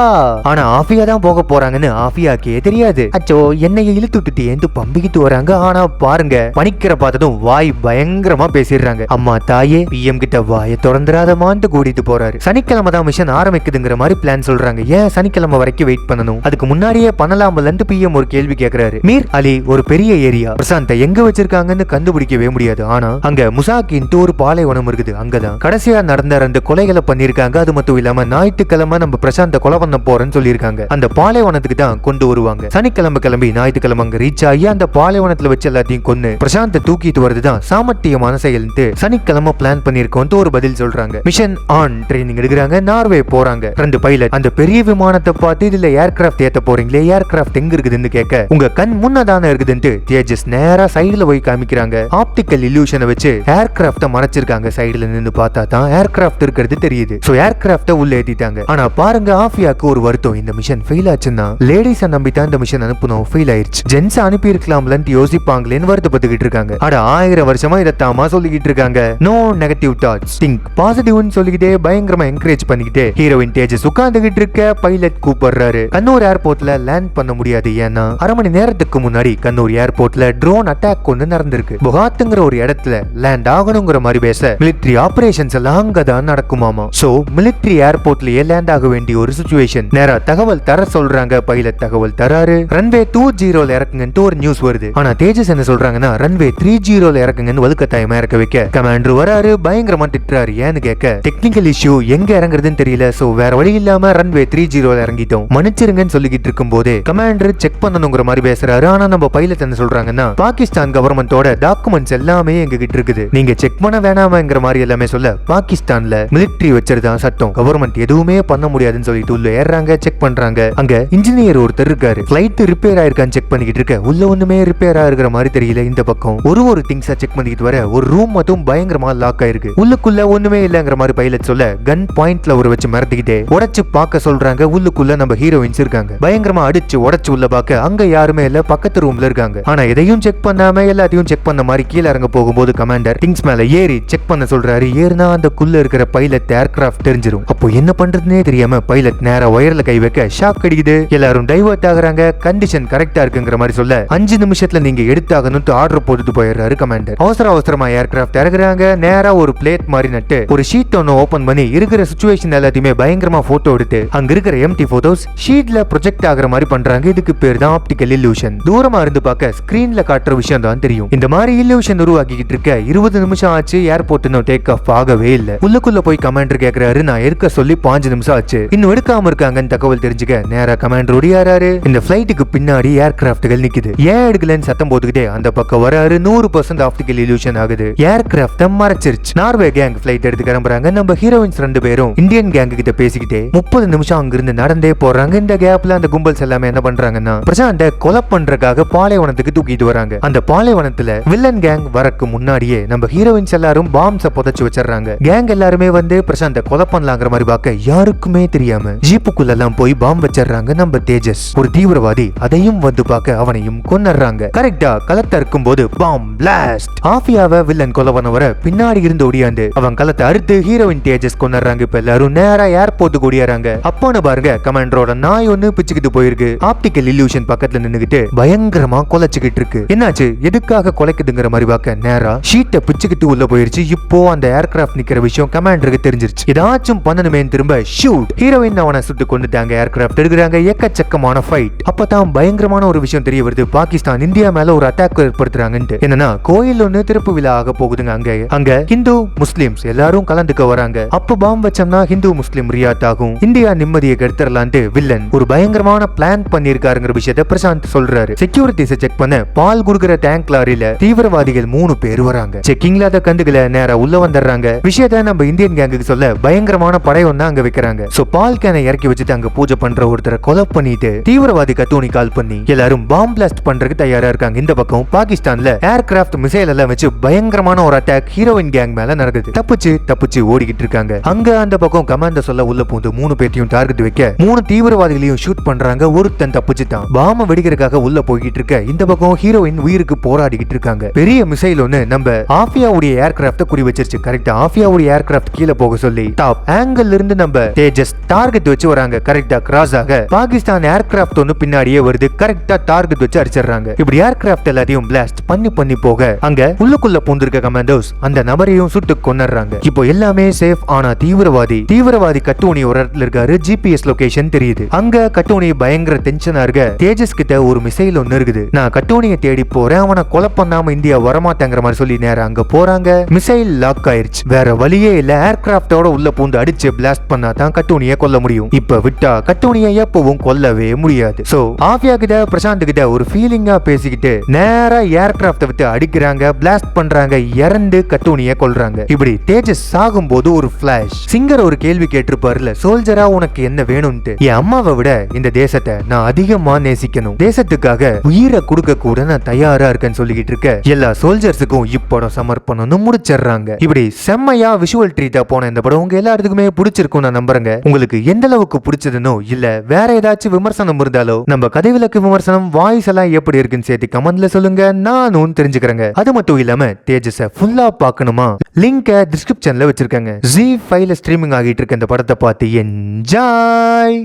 Speaker 1: ஆனா ஆஃபியா தான் போக போறாங்கன்னு ஆஃபியாக்கே தெரியாது. அச்சோ என்னைய இழுத்து விட்டுட்டு ஏந்து பம்பிக்கிட்டு வராங்க. ஆனா பாருங்க பணிக்கிற பார்த்ததும் வாய் பயங்கரமா பேசிடுறாங்க. அம்மா தாயே பிஎம் கிட்ட வாயை திறந்துராதமான்ட்டு கூட்டிட்டு போறாரு. சனிக்கிழமை தான் மிஷன் ஆரம்பிக்குதுங்கிற மாதிரி பிளான் சொல்றாங்க. ஏன் சனிக்கிழமை வரைக்கும் வெயிட் பண்ணணும்? அதுக்கு முன்னாடியே பண்ணலாமலன்ட்டு பிஎம் ஒரு கேள்வி கேட்கிறாரு மீர் அலி ஒரு பெரிய ஏரியா. பிரசாந்த எங்க வச்சிருக்காங்கன்னு கண்டுபிடிக்கவே முடியாது. ஆனா அங்க முசாக்கின்ட்டு ஒரு பாலைவனம் இருக்குது. அங்கதான். கடைசியா நடந்த அந்த கொலைகளை பண்ணிருக்காங்க அது மட்டும் இல்லாம ஞாயிற்றுக்கிழமை நம்ம பிரசாந்த கொலை பண்ண போறேன்னு சொல்லியிருக்காங்க. அந்த பாலைவனத்துக்கு தான் கொண்டு வருவாங்க. சனிக்கிழமை கிளம்பி ஞாயிற்றுக்கிழமை அங்க ரீச் ஆகி அந்த பாலைவனத்துல வச்சு எல்லாத்தையும் கொன்னு பிரசாந்த் தூக்கிட்டு வருதுதான் சாமர்த்தியமான செயல்ட்டு சனிக்கிழமை பிளான் பண்ணிருக்கோம் ஒரு பதில் சொல்றாங்க. மிஷன் ஆன் ட்ரைனிங் எடுக்கிறாங்க. நார்வே போறாங்க. ரெண்டு பைலட் அந்த பெரிய விமானத்தை பார்த்து இதுல ஏர்கிராஃப்ட் ஏத்த போறீங்களே? ஏர்கிராஃப்ட் எங்க இருக்குதுன்னு கேட்க உங்க கண் முன்னதானே இருக்குதுன்ட்டு தேஜஸ் நேரா சைடுல போய் காமிக்கிறாங்க. ஆப்டிக்கல் இல்யூஷனை வச்சு ஏர்கிராஃப்ட மறைச்சிருக்காங்க. சைடுல நின்னு பார்த்தா தான் ஏர்கிராஃப்ட் இருக்கிறது தெரியுது. சோ ஏர்கிராஃப்ட உள்ள ஏத்திட்டாங்க. ஆனா பாருங்க ஆஃபியாக்கு ஒரு வருத்தம். இந்த மிஷன் ஃபெயில் ஆச்சுன்னா லேடிஸ நம்பி தான் இந்த மிஷன் அனுப்பணும் ஃபெயில் ஆயிருச்சு. ஜென்ஸ் அனுப்பி இருக்கலாம்லன்னு யோசிப்பாங்களேன்னு வருத்தப்பட்டுக்கிட்டு இருக்காங்க. அட ஆயிரம் வருஷமா இதை தாமா சொல்லிக்கிட்டு இருக்காங்க. நோ நெகட்டிவ் தாட்ஸ் திங்க் பாசிட்டிவ்னு சொல்லிக்கிட்டே பயங்கரமா என்கரேஜ் பண்ணிக்கிட்டே ஹீரோயின் தேஜஸ் உட்கார்ந்துகிட்டு இருக்க பைலட் கூப்பிடுறாரு. கண்ணூர் ஏர்போர்ட்ல லேண்ட் பண்ண முடியாது. ஏன்னா அரை மணி நேரத்துக்கு முன்னாடி கண்ணூர் ஏர்போர்ட்ல ட்ரோன் அட்டாக் ஒன்று நடந்திருக்கு. புகாத்துங்கிற ஒரு இடத்துல லேண்ட் ஆகணுங்கிற மாதிரி பேச மிலிட்ரி ஆபரேஷன்ஸ் எல்லாம் அங்கதான் நடக்குமாமா. சோ மிலிட்ரி ஏர்போர்ட்லயே லேண்ட் ஆக வேண்டிய ஒரு சுச்சுவேஷன் நேரா தகவல் தர சொல்றாங்க. பைலட் தகவல் தராரு. ரன்வே டூ ஜீரோல இறக்குங்கன்ட்டு ஒரு நியூஸ் வருது. ஆனா தேஜஸ் என்ன சொல்றாங்கன்னா ரன்வே த்ரீ ஜீரோல இறக்குங்கன்னு வலுக்கட்டாயமா இறக்க வைக்க. கமாண்டர் வராரு பயங்கரமா திட்டுறாரு. ஏன்னு கேட்க டெக்னிக்கல் இஷ்யூ எங்க இறங்குறதுன்னு தெரியல. சோ வேற வழி இல்லாம ரன்வே த்ரீ ஜீரோல இறங்கிட்டோம். மன்னிச்சிருங்கன்னு சொல்லிக்கிட்டு இருக்கும் போதே கமாண்டர் செக் பண்ணணுங்கிற மாதிரி பேசுறாரு. ஆனா நம்ம பைலட் என்ன சொல்றாங்கன்னா பாகிஸ்தான் கவர்மெண்டோட டாக்குமெண்ட்ஸ் எல்லாமே எங்க கிட்ட இருக்குது. நீங்க செக் பண்ண வேணாமாங்கிற மாதிரி எல்லாமே சொல்ல பாகிஸ்தான்ல மிலிட்டரி வச்சிருதான் சட்டம். கவர்மெண்ட் எதுவுமே பண்ண முடியாதுன்னு சொல்லிட்டு உள்ள ஏறாங்க செக் பண்றாங்க. அங்க இன்ஜினியர் ஒருத்தர் இருக்காரு. பிளைட் ரிப்பேர் ஆயிருக்கான்னு செக் பண்ணிக்கிட்டு இருக்க. உள்ள ஒண்ணுமே ரிப்பேர் ஆயிருக்கிற மாதிரி தெரியல இந்த பக்கம். ஒரு ஒரு திங்ஸா செக் பண்ணிக்கிட்டு வர ஒரு ரூம் மட்டும் பயங்கரமா லாக் ஆயிருக்கு. உள்ளுக்குள்ள ஒண்ணுமே இல்லங்கிற மாதிரி பைலட் சொல்ல கன் பாயிண்ட்ல ஒரு வச்சு மிரட்டிக்கிட்டே உடைச்சு பார்க்க சொல்றாங்க உள்ளுக்குள்ள நம்ம ஹீரோயின்ஸ் இருக்காங்க. பயங்கரமா அடிச்சு உடைச்சு உள்ள பார்க்க அங்க யாருமே இல்ல பக்கத்து ரூம்ல இருக்காங்க. ஆனா எதையும் செக் பண்ணாம எல்லாத்தையும் செக் பண்ண மாதிரி கீழே இறங்க போகும்போது கமாண்டர் திங்ஸ் மேல ஏறி செக் பண்ண சொல்றாரு. ஏறினா அந்த குள்ள இருக்கிற பைலட் ஏர்கிராஃப்ட் தெரிஞ்சிரும். அப்போ என்ன பண்றதுனே தெரியாம பைலட் நேரா ஒயர்ல கை வைக்க ஷாக் அடிக்குது. எல்லாரும் டைவர்ட் ஆகுறாங்க கண்டிஷன் கரெக்டா இருக்குங்கிற மாதிரி சொல்ல அஞ்சு நிமிஷத்துல நீங்க எடுத்தாகணும்னு ஆர்டர் போட்டுட்டு போயிடுறாரு கமாண்டர் அவசர அவசரமா ஏர்கிராஃப்ட் இறங்குறாங்க. நேரா ஒரு பிளேட் மாதிரி நட்டு ஒரு ஷீட் ஒன்னு ஓபன் பண்ணி இருக்கிற சுச்சுவேஷன் எல்லாத்தையுமே பயங்கரமா போட்டோ எடுத்து அங்க இருக்கிற எம்டி போட்டோஸ் ஷீட்ல ப்ரொஜெக்ட் ஆகுற மாதிரி பண்றாங்க. இதுக்கு பேர் தான் ஆப்டிக்கல் இல்லூஷன் தூரமா இருந்து பார்க்க ஸ்கிரீன்ல காட்டுற விஷயம் தான் தெரியும். இந்த மாதிரி இல்லூஷன் உருவாக்கிட்டு இருக்க இருபது நிமிஷம் ஆச்சு ஏர்போர்ட் இன்னும் டேக் ஆஃப் ஆகவே இல்ல. உள்ளுக்குள்ள போய் கமாண்டர் கேக்குறாரு நான் இருக்க சொல்லி பாஞ்சு நிமிஷம் ஆச்சு. இன்னும் எடுக்காம இருக்காங்கன்னு தகவல் தெரிஞ்சுக்க நேரா கமாண்டர் ஒடியாராரு இந்த பிளைட்டுக்கு பின்னாடி ஏர்கிராப்ட்கள் நிக்குது. ஏன் எடுக்கலன்னு சத்தம் போட்டுக்கிட்டே அந்த பக்கம் வராரு. நூறு பர்சன்ட் ஆப்டிக்கல் illusion ஆகுது. ஏர்கிராஃப்ட மறைச்சிருச்சு. நார்வே கேங் பிளைட் எடுத்து கிளம்புறாங்க. நம்ம ஹீரோயின்ஸ் ரெண்டு பேரும். இந்தியன் கேங் கிட்ட பேசிக்கிட்டே முப்பது நிமிஷம் அங்கிருந்து நடந்தே போறாங்க. இந்த கேப்ல அந்த கும்பல்ஸ் எல்லாமே என்ன பண்றாங்கன்னா பிரசாந்த கொலை பண்றதுக்காக பாலைவனத்துக்கு தூக்கிட்டு வராங்க. அந்த பாலைவனத்துல வில்லன் கேங் வரக்கு முன்னாடியே நம்ம ஹீரோயின்ஸ் எல்லாரும் பாம்ஸ புதைச்சு வச்சிடறாங்க. கேங் எல்லாருமே வந்து பிரசாந்த கொலை பண்ணலாங்கிற மாதிரி பார்க்க யாருக்குமே தெரியாம ஜீப்புக்குள்ள எல்லாம் போய் பாம் வச்சிடுறாங்க நம்ம தேஜஸ். ஒரு தீவிரவாதி அதையும் வந்து பார்க்க அவனையும் கொன்னுறாங்க கரெக்டா களத்தை இருக்கும்போது பாம் பிளாஸ்ட் ஆஃபியாவை வில்லன் கொலை பண்ணவர பின்னாடி இருந்து ஓடியாந்து அவன் கலத்தை அறுத்து ஹீரோயின் தேஜஸ் கொண்டாடுறாங்க இப்ப எல்லாரும் நேரா ஏர்போர்ட்டுக்கு ஓடியாராங்க அப்போன்னு பாருங்க கமாண்டரோட நாய் ஒண்ணு பிச்சுக்கிட்டு போயிருக்கு. ஆப்டிக்கல் இல்யூஷன் பக்கத்துல நின்னுகிட்டு பயங்கரமா கொலைச்சுக்கிட்டு இருக்கு. என்னாச்சு? எதுக்காக கொலைக்குதுங்கிற மாதிரி பார்க்க நேரா ஷீட்டை பிச்சுக்கிட்டு உள்ள போயிருச்சு. இப்போ அந்த ஏர்கிராஃப்ட் நிக்கிற விஷயம் கமாண்டருக்கு தெரிஞ்சிருச்சு. ஏதாச்சும் பண்ணணுமே திரும்ப ஷூட் ஹீரோயின் அவனை சுட்டு கொண்டுட்டாங்க ஏர்கிராஃப்ட் எடுக்கிறாங்க. எக்கச்சக்கமான ஃபைட் அப்பதான் பயங்கரமான ஒரு விஷயம் தெரிய வருது. பாகிஸ்தான் இந்தியா மேல ஒரு அட்டாக் ஏற்படுத்துறாங்கன்ட்டு. என்னன்னா கோயில் ஒண்ணு திறப்பு விழா ஆக போகுதுங்க அங்க. அங்க ஹிந்து முஸ்லிம்ஸ் எல்லாரும் கலந்துக்க வராங்க. அப்ப பாம் வச்சோம்னா ஹிந்து முஸ்லிம் ரியாத் ஆகும். இந்தியா நிம்மதியை கெடுத்துடலான்ட்டு வில்லன் ஒரு பயங்கரமான பிளான் பண்ணிருக்காருங்கிற விஷயத்த பிரசாந்த் சொல்றாரு. செக்யூரிட்டிஸை செக் பண்ண பால் குடுக்கிற டேங்க் லாரியில தீவிரவாதிகள் மூணு பேர் வராங்க. செக்கிங்ல அதை கண்டுக்கல நேரா உள்ள வந்துடுறாங்க. விஷயத்த நம்ம இந்தியன் கேங்குக்கு சொல்ல பயங்கரமான படை அங்க வைக்கிறாங்க. சோ பால் கேனை இறக்கி வச்சுட்டு அங்க பூஜை பண்ற ஒருத்தரை கொலை பண்ணிட்டு தீவிரவாதி கத்தூனி கால் பண்ணி எல்லாரும் பாம் பிளாஸ்ட் பண்றதுக்கு தயாரா இருக்காங்க. இந்த பக்கம் பாகிஸ்தான்ல ஏர்கிராஃப்ட் மிசைல் எல்லாம் வச்சு பயங்கரமான ஒரு அட்டாக் ஹீரோயின் கேங் மேல நடக்குது தப்பிச்சு தப்பிச்சு ஓடிக்கிட்டு இருக்காங்க. அங்க அந்த பக்கம் கமாண்டர் சொல்ல உள்ள பூந்து மூணு பேர்த்தையும் டார்கெட் வைக்க மூணு தீவிரவாதிகளையும் ஷூட் பண்றாங்க. ஒருத்தன் தப்பிச்சுட்டான். பாம வெடிக்கிறதுக்காக உள்ள போய்கிட்டு இருக்க இந்த பக்கம் ஹீரோயின் உயிருக்கு போராடிக்கிட்டு இருக்காங்க. பெரிய மிசைல் ஒன்னு நம்ம ஆஃபியாவுடைய ஏர்கிராஃப்ட குறி வச்சிருச்சு. கரெக்டா ஆஃபியாவுடைய ஏர்கிராஃப்ட் கீழே போக சொல்லி டாப் ஆங்கிள் இருந்து நம்ம தேஜஸ் டார்கெட் வச்சு வராங்க. கரெக்டா கிராஸ் ஆக. பாகிஸ்தான் ஏர்கிராஃப்ட் ஒன்னு பின்னாடியே வருது. கரெக்டா டார்கெட் வச்சு அடிச்சிடுறாங்க. இப்படி ஏர்கிராஃப்ட் எல்லாத்தையும் பிளாஸ்ட் பண்ணி பண்ணி போக. அங்க உள்ளுக்குள்ள பூந்திருக்க கமாண்டோஸ் அந்த நபரையும் சுட்டு கொண்டுறாங்க இப்போ எல்லாமே சேஃப் ஆனா தீவிரவாதி தீவிரவாதி கட்டோனி ஒரு இடத்துல இருக்காரு ஜிபிஎஸ் லொகேஷன் தெரியுது. அங்க கட்டோனி பயங்கர டென்ஷனா இருக்க. தேஜஸ் கிட்ட ஒரு மிசைல் ஒன்னு இருக்குது. நான் கட்டோனியை தேடி போறேன். அவனை கொலை பண்ணாம இந்தியா வரமாட்டேங்கிற மாதிரி சொல்லி நேரம் அங்க போறாங்க. மிசைல் லாக் ஆயிருச்சு. வேற வழியே இல்ல. ஏர்கிராப்டோட உள்ள பூந்து அடிச்சு பிளாஸ்ட் பண்ணா தான் கட்டோனியை கொல்ல முடியும். இப்ப விட்டா கட்டோனியை எப்பவும் கொல்லவே முடியாது. சோ ஆஃபியா கிட்ட பிரசாந்த் கிட்ட ஒரு ஃபீலிங்கா பேசிக்கிட்டு நேரா ஏர்கிராப்ட் விட்டு அடிக்கிறாங்க பிளாஸ்ட் பண்றாங்க இறந்து கட்டோனியை கொல்றாங்க. இப்படி தேஜஸ் சாகும்போது ஒரு பிளாஷ் சிங்கர் ஒரு கேள்வி கேட்டிருப்பாருல சோல்ஜரா உனக்கு என்ன வேணும்ட்டு என் அம்மாவை விட இந்த தேசத்தை நான் அதிகமா நேசிக்கணும். தேசத்துக்காக உயிரை கொடுக்க கூட நான் தயாரா இருக்கேன்னு சொல்லிக்கிட்டு இருக்க எல்லா சோல்ஜர்ஸுக்கும் இப்படம் சமர்ப்பணம்னு முடிச்சிடுறாங்க. இப்படி செம்மையா விஷுவல் ட்ரீட்டா போன இந்த படம் உங்க எல்லாத்துக்குமே பிடிச்சிருக்கும் நான் நம்புறேங்க. உங்களுக்கு எந்த அளவுக்கு பிடிச்சதுனோ இல்ல வேற ஏதாச்சும் விமர்சனம் இருந்தாலோ நம்ம கதை விளக்கு விமர்சனம் வாய்ஸ் எல்லாம் எப்படி இருக்குன்னு சேர்த்து கமெண்ட்ல சொல்லுங்க. நானும் தெரிஞ்சுக்கிறேங்க. அது மட்டும் இல்லாம தேஜஸ ஃபுல்லா பார்க்கணுமா? லிங்க டிஸ்கிரிப்ஷன்ல வச்சிருக்கேங்க. ஜி ஃபைவ்ல ஸ்ட்ரீமிங் ஆகிட்டு இருக்க இந்த படத்தை பார்த்து என்ஜாய்